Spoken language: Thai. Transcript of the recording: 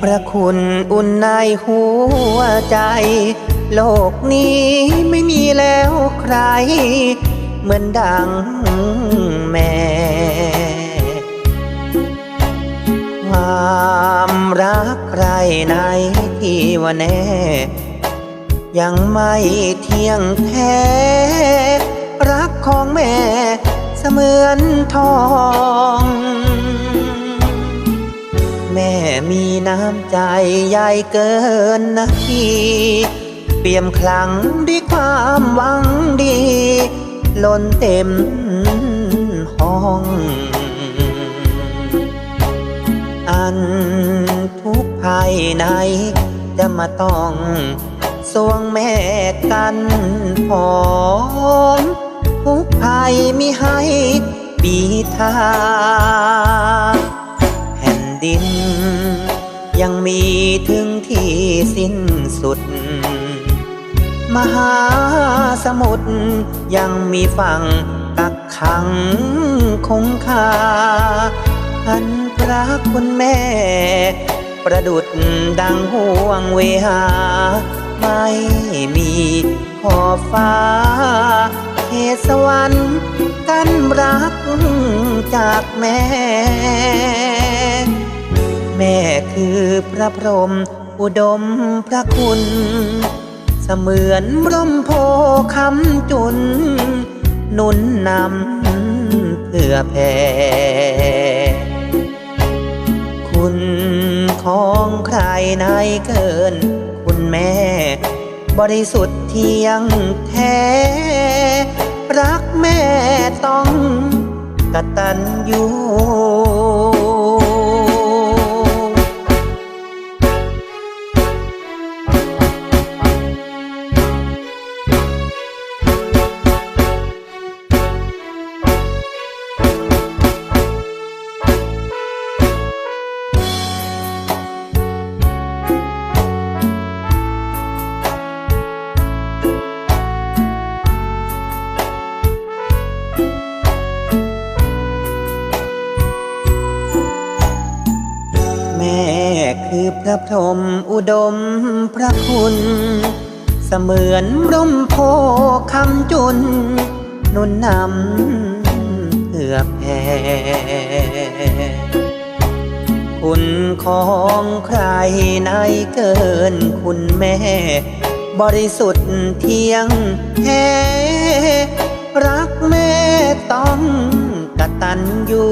พระคุณอุ่นในหัวใจ โลกนี้ไม่มีแล้วใคร เหมือนดังแม่ความรักใครในที่ว่าแน่ ยังไม่เที่ยงแท้ รักของแม่เสมือนทอง ม่มีน้ำใจใหญ่เกินนาทีเปี่ยมคลังด้วยความหวังดี ล้นเต็มห้อง อันทุกภายในจะมาต้องสวงแม่กันพ่อมทุกภัยมีให้ปีทาแผ่นดิน ยังมีถึงที่สิ้นสุด มหาสมุทรยังมีฝั่งกักขังคงคาอันพระคุณแม่ ประดุดดังห่วงเวหา ไม่มีขอบฟ้าเขตสวรรค์กันรักจากแม่ คือพระพรหมอุดมพระคุณ เสมือนร่มโพคำจุน นุนนำเพื่อแผ่คุณของใครในเกิน คุณแม่ บริสุทธิ์เที่ยงแท้ รักแม่ต้องกตัญญู คือพระพรหมอุดมพระคุณ เสมือนร่มโพคำจุน นุนนำเพื่อแผ่คุณของใครในเกินคุณแม่ บริสุทธิ์เที่ยงแท้รักแม่ต้องกตัญญู